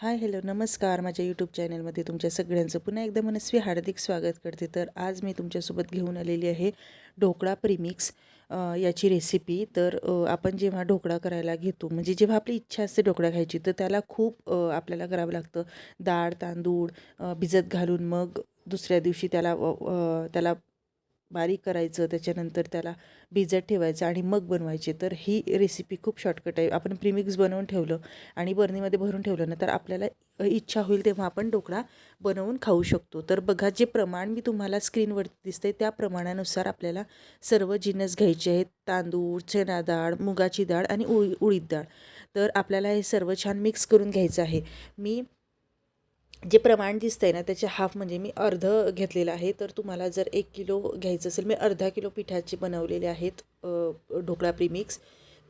Hi hello नमस्कार. माझ्या YouTube चॅनलमध्ये तुमच्या सगळ्यांचं पुन्हा एकदा मनस्वी हार्दिक स्वागत करते. तर आज मी तुमच्यासोबत घेऊन आलेली आहे ढोकळा प्रीमिक्स याची रेसिपी तर आपण जेव्हा ढोकळा करायला घेतो म्हणजे जेव्हा आपली इच्छा असते ढोकळा खायची तर त्याला खूप आपल्याला करावं लागतं. डाळ तांदूळ भिजत घालून मग दुसऱ्या दिवशी त्याला त्याला बारीक करायचं त्याच्यानंतर त्याला भिजत ठेवायचं आणि मग बनवायचे. तर ही रेसिपी खूप शॉर्टकट आहे. आपण प्रीमिक्स बनवून ठेवलं आणि बर्नीमध्ये भरून ठेवलं ना तर आपल्याला इच्छा होईल तेव्हा आपण ढोकळा बनवून खाऊ शकतो. तर बघा जे प्रमाण मी तुम्हाला स्क्रीनवरती दिसते त्या प्रमाणानुसार आपल्याला सर्व जिन्नस घ्यायचे आहेत. तांदूळ चणा डाळ मुगाची डाळ आणि उळी उडीद डाळ. तर आपल्याला हे सर्व छान मिक्स करून घ्यायचं आहे. मी जे प्रमाण दिसतंय ना त्याचे हाफ म्हणजे मी अर्ध घेतलेलं आहे. तर तुम्हाला जर एक किलो घ्यायचं असेल मी अर्धा किलो पिठाचे बनवलेले आहेत ढोकळा प्रीमिक्स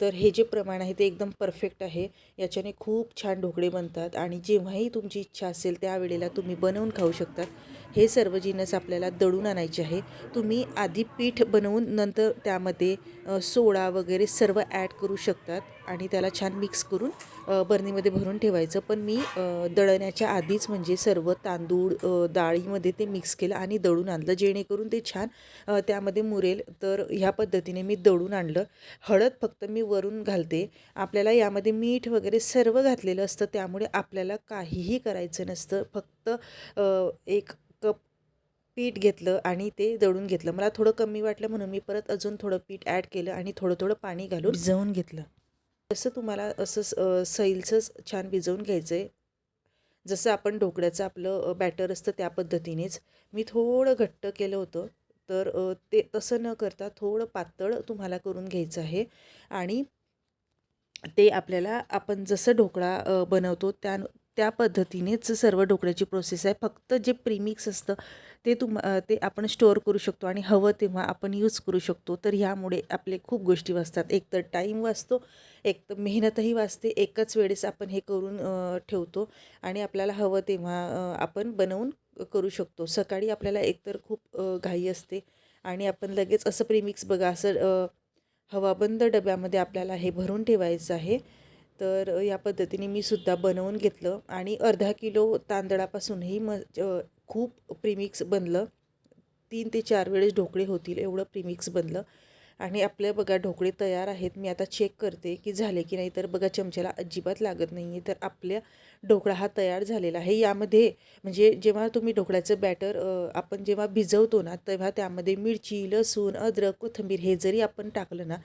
तर हे जे प्रमाण आहे ते एकदम परफेक्ट आहे. याच्याने खूप छान ढोकळे बनतात आणि जेव्हाही तुमची इच्छा असेल त्यावेळेला तुम्ही बनवून खाऊ शकतात हे सर्व जिनस आपल्याला दळून आणायचे आहे. तुम्ही आधी पीठ बनवून नंतर त्यामध्ये सोडा वगैरे सर्व ॲड करू शकतात आणि त्याला छान मिक्स करून बर्नीमध्ये भरून ठेवायचं. पण मी दळण्याच्या आधीच म्हणजे सर्व तांदूळ डाळीमध्ये ते मिक्स केलं आणि दळून आणलं. जेणेकरून ते छान त्यामध्ये मुरेल. तर ह्या पद्धतीने मी दळून आणलं. हळद फक्त मी वरून घालते. आपल्याला यामध्ये मीठ वगैरे सर्व घातलेलं असतं. त्यामुळे आपल्याला काहीही करायचं नसतं. फक्त फक्त एक कप पीठ घेतलं आणि ते दळून घेतलं. मला थोडं कमी वाटलं म्हणून मी परत अजून थोडं पीठ ॲड केलं आणि थोडं थोडं पाणी घालून भिजवून घेतलं. जसं तुम्हाला असं सैलचंच छान भिजवून घ्यायचं आहे जसं आपण ढोकळ्याचं आपलं बॅटर असतं त्या पद्धतीनेच. मी थोडं घट्ट केलं होतं तर ते तसं न करता थोडं पातळ तुम्हाला करून घ्यायचं आहे. आणि ते आपल्याला आपण जसं ढोकळा बनवतो त्या त्या पद्धतीनेच सर्व ढोकळ्याची प्रोसेस आहे. फक्त जे प्रीमिक्स असतं ते तुम ते आपण स्टोअर करू शकतो आणि हवं तेव्हा आपण यूज करू शकतो. तर ह्यामुळे आपले खूप गोष्टी वाचतात. एक तर टाईम वाचतो एक तर मेहनतही वाचते. एकच वेळेस आपण हे करून ठेवतो आणि आपल्याला हवं तेव्हा आपण बनवून करू शकतो. सकाळी आपल्याला एकतर खूप घाई असते आणि आपण लगेच असं प्रीमिक्स बघा असं हवाबंद डब्यामध्ये आपल्याला हे भरून ठेवायचं आहे. तर या पद्धतीने मी सुद्धा बनवून घेतलं आणि अर्धा किलो तांदळापासूनही म खूप प्रीमिक्स बनलं. तीन ते चार वेळेस ढोकळे होतील एवढं प्रीमिक्स बनलं. आणि आपल्या बघा ढोकळे तयार आहेत. मी आता चेक करते की झाले की नाही. तर बघा चमच्याला अजिबात लागत नाही आहे तर आपल्या ढोकळा हा तयार झालेला आहे. यामध्ये म्हणजे जेव्हा तुम्ही ढोकळ्याचं बॅटर आपण जेव्हा भिजवतो ना तेव्हा त्यामध्ये मिरची लसूण अद्रक कोथिंबीर हे जरी आपण टाकलं ना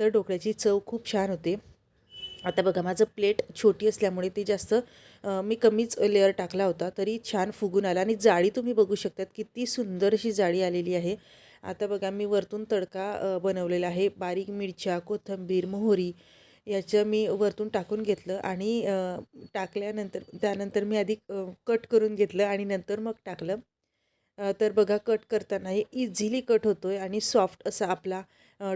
तर ढोकळ्याची चव खूप छान होते. आता बघा माझं प्लेट छोटी असल्यामुळे ती जास्त मी कमीच लेअर टाकला होता तरी छान फुगून आला. आणि जाळी तुम्ही बघू शकतात किती सुंदर अशी जाळी आलेली आहे. आता बघा मी वरतून तडका बनवलेला आहे. बारीक मिरच्या कोथिंबीर मोहरी याचं मी वरतून टाकून घेतलं आणि टाकल्यानंतर त्यानंतर मी आधी कट करून घेतलं आणि नंतर मग टाकलं. तर बघा कट करताना हे इझिली कट होतो आहे आणि सॉफ्ट असा आपला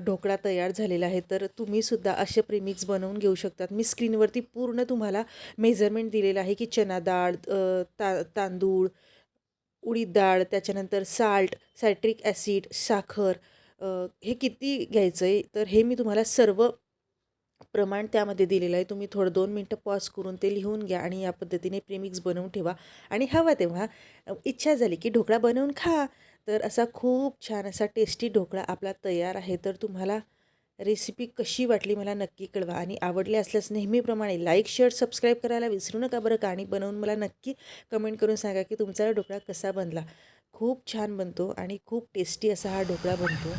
ढोकळा तयार झालेला आहे. तर तुम्हीसुद्धा असे प्रीमिक्स बनवून घेऊ शकतात. मी स्क्रीनवरती पूर्ण तुम्हाला मेजरमेंट दिलेलं आहे की चना डाळ ता तांदूळ उडीद डाळ त्याच्यानंतर साल्ट सायट्रिक ॲसिड साखर हे किती घ्यायचं आहे तर हे मी तुम्हाला सर्व प्रमाण त्यामध्ये दिलेलं आहे. तुम्ही थोडं दोन मिनटं पॉज करून ते लिहून घ्या आणि या पद्धतीने प्रेमिक्स बनवून ठेवा. आणि हवा तेव्हा इच्छा झाली की ढोकळा बनवून खा. तर असा खूप छान असा टेस्टी ढोकळा आपला तयार आहे. तर तुम्हाला रेसिपी कशी वाटली मला नक्की कळवा. आणि आवडली असल्यास नेहमीप्रमाणे लाईक शेअर सबस्क्राईब करायला विसरू नका बरं का? आणि बनवून मला नक्की कमेंट करून सांगा की तुमचा ढोकळा कसा बनला. खूप छान बनतो आणि खूप टेस्टी असा हा ढोकळा बनतो.